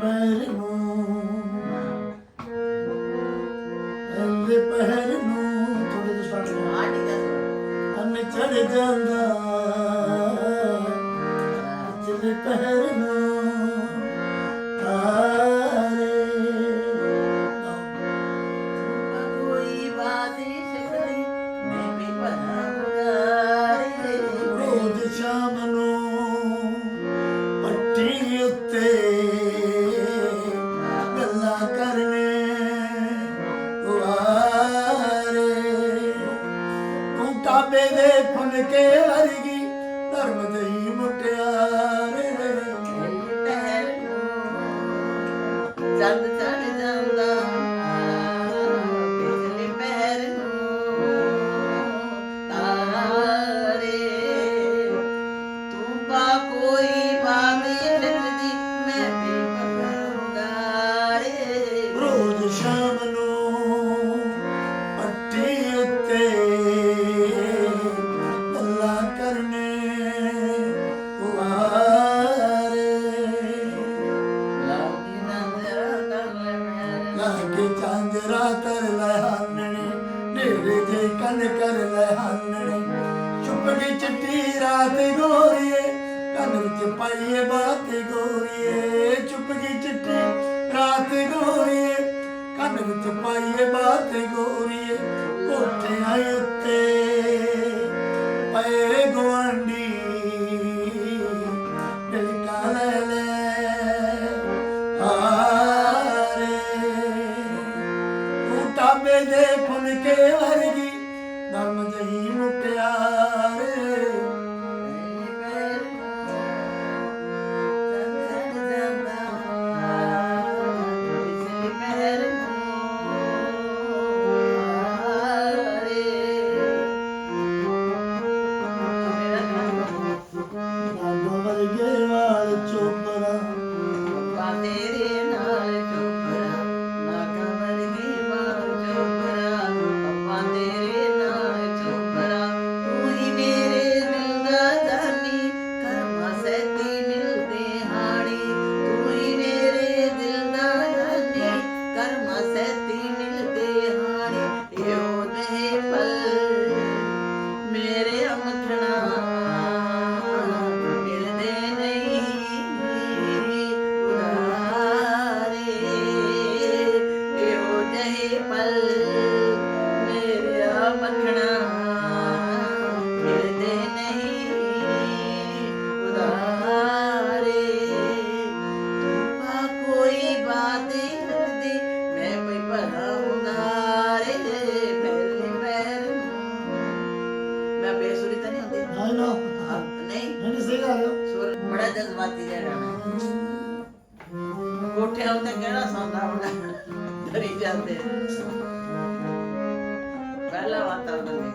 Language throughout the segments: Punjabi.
மருமோ que ਗਈ ਚਿੱਟੀ ਰਾਤ ਗੋਰੀਏ ਕੰਨ ਵਿੱਚ ਪਾਈਏ ਬਾਤ ਗੋਰੀਏ ਚੁੱਪ ਗਈ ਚਿੱਟੀ, ਰਾਤ ਗੋਰੀਏ ਕੰਨ ਵਿੱਚ ਪਾਈਏ ਬਾਤ ਗੋਰੀਏ ਕੋਠਿਆਂ ਉੱਤੇ, ਪਏ ਜਾਂਦੇ ਪਹਿਲਾ ਵਾਤਾਵਰਨ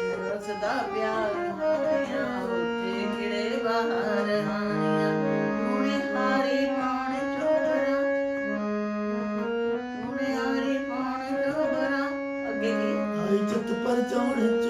ਦੇਖਦਾ ਸਦਾ ਪਿਆਰ ਹਾਰੀਆਂ ਉੱਤੇ ਕਿੜੇ ਬਾਹਰ ਹਾਰੀਆਂ ਮੁੜੇ ਹਾਰੀ ਪਾਣ ਚੋਬਰਾ ਮੁੜੇ ਹਾਰੀ ਪਾਣ ਚੋਬਰਾ ਅੱਗੇ ਹਾਈ ਚਿੱਤ ਪਰ ਚਾਉਣ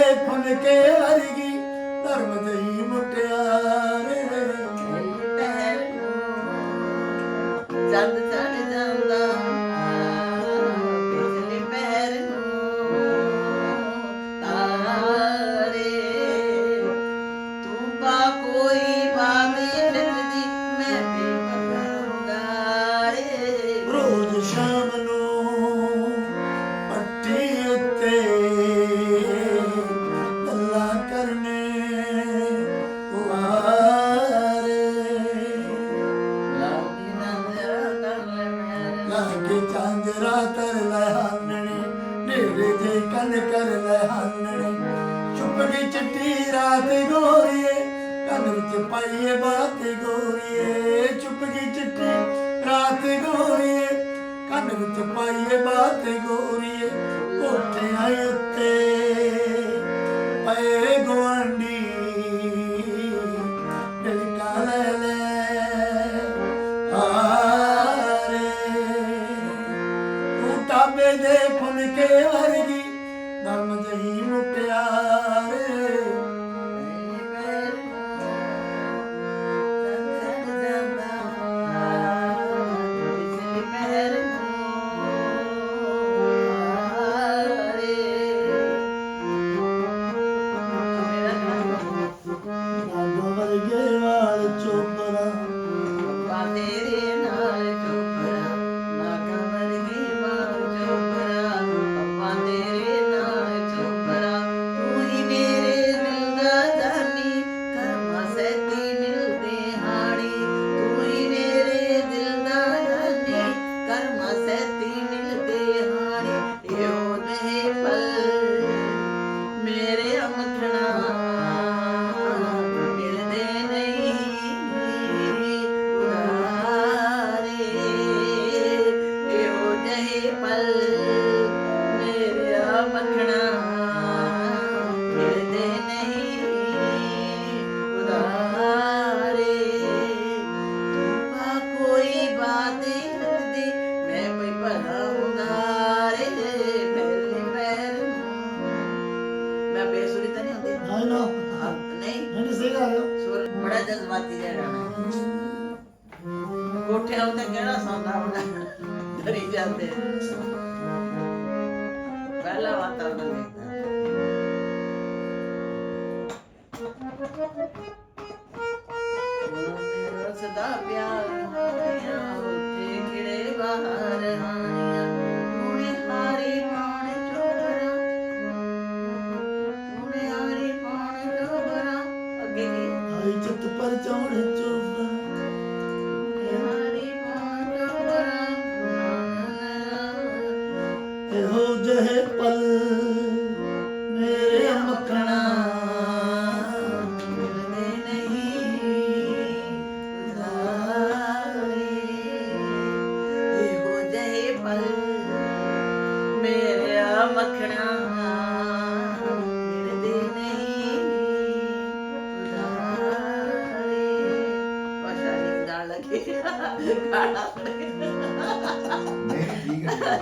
ਟਾਬੇ ਦੇ ਫੁਲਕੇ ਵਰਗੀ ਧਰਮ ਦਈ ਮੁਟਿਆ। ਕੰਨ ਵਿੱਚ ਪਾਈਏ ਬਾਤ ਗੋਰੀਏ ਉੱਥੇ ਆਏ ਉੱਤੇ। ਪਏ ਗਵਾਂਡੀ ਦਿਲ ਕਾ ਲੈ ਲੈ, ਹਾਰੇ। ਤੂੰ ਟਾਬੇ ਦੇ ਫੁਲਕੇ ਵਰਗੀ ਆਈ ਨੋ ਹਾਂ, ਨਹੀਂ। ਨਹੀਂ ਸਹੀ ਗੱਲ ਹੈ ਸੁਰ ਬੜਾ ਜਜ਼ਬਾਤੀ ਜਿਹਾ ਗਾਣਾ। ਕੋਠਿਆਂ ਉੱਤੇ ਕਿਹੜਾ ਸੌਂਦਾ ਹੁੰਦਾ? ਡਰੀ ਜਾਂਦੇ ਪਹਿਲਾ ਵਾਤਾਵਰਨ ਦੇਖਦਾ। ਸਦਾ ਪਿਆਰ ਹਾਰੀਆਂ ਉੱਤੇ ਖਿੜੇ ਬਾਹਰ। ਹਾਰੀਆਂ ਜਿਹੇ ਪਲ ਮੇਰੇ ਮੱਖਣਾ। ਮਿਲਦੇ ਨਹੀਂ। ਉਦਾਰੇ ਇਹੋ ਜਿਹੇ ਪਲ ਮੇਰੇ ਮੱਖਣਾ। ਗਾਣਾ